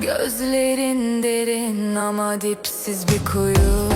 Gözlerin derin ama dipsiz bir kuyu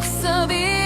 속섭이